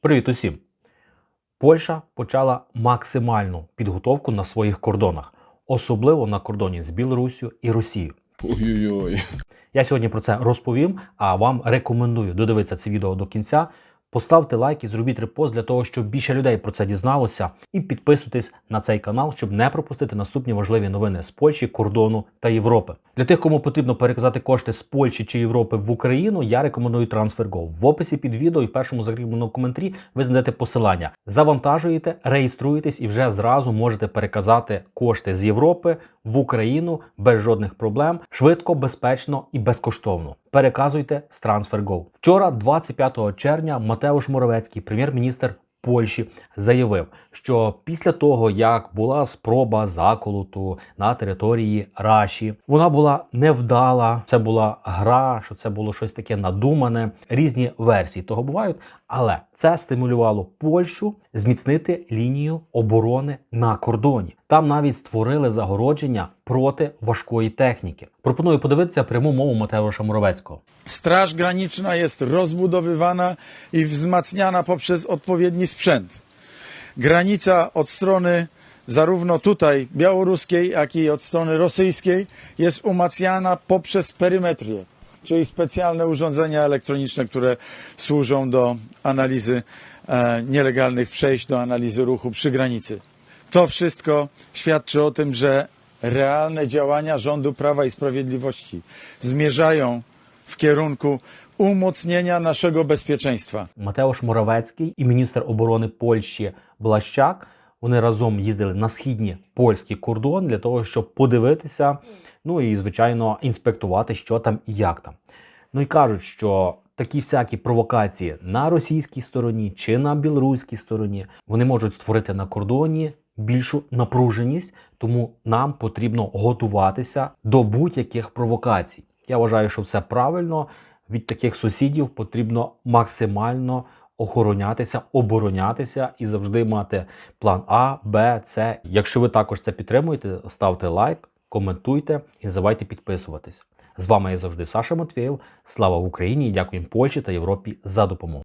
Привіт усім! Польща почала максимальну підготовку на своїх кордонах, особливо на кордоні з Білоруссю і Росією. Ой-ой-ой. Я сьогодні про це розповім, а вам рекомендую додивитися це відео до кінця. Поставте лайк і зробіть репост для того, щоб більше людей про це дізналося, і підписуйтесь на цей канал, щоб не пропустити наступні важливі новини з Польщі, кордону та Європи. Для тих, кому потрібно переказати кошти з Польщі чи Європи в Україну, я рекомендую TransferGo. В описі під відео і в першому закріпленому коментарі ви знайдете посилання. Завантажуєте, реєструєтесь і вже зразу можете переказати кошти з Європи в Україну без жодних проблем, швидко, безпечно і безкоштовно. Переказуйте з TransferGo. Вчора, 25 червня, Матеуш Моровецький, прем'єр-міністр Польщі, заявив, що після того, як була спроба заколоту на території Раші, вона була невдала. Це була гра, що це було щось таке надумане. Різні версії того бувають, але це стимулювало Польщу зміцнити лінію оборони на кордоні. Там навіть створили загородження проти важкої техніки. Пропоную подивитися пряму мову Матеуша Моровецького. Straż Graniczna jest rozbudowywana i wzmacniana poprzez odpowiedni sprzęt. Granica od strony zarówno tutaj białoruskiej, jak i od strony rosyjskiej jest umacniana poprzez perymetrię, czyli specjalne urządzenia elektroniczne, które służą do analizy e, nielegalnych przejść, do analizy ruchu przy granicy. To wszystko świadczy o tym, że realne działania rządu Prawa i Sprawiedliwości zmierzają w kierunku umocnienia naszego bezpieczeństwa. Матеуш Моровецький і міністр оборони Польщі Блащак. Вони разом їздили на східні польський кордон для того, щоб подивитися, ну і звичайно інспектувати, що там і як там. Ну і кажуть, що такі всякі провокації на російській стороні чи на білоруській стороні вони можуть створити на кордоні більшу напруженість, тому нам потрібно готуватися до будь-яких провокацій. Я вважаю, що все правильно. Від таких сусідів потрібно максимально охоронятися, оборонятися і завжди мати план А, Б, С. Якщо ви також це підтримуєте, ставте лайк, коментуйте і не забувайте підписуватись. З вами я завжди Саша Матвєєв. Слава Україні! і Дякуємо Польщі та Європі за допомогу.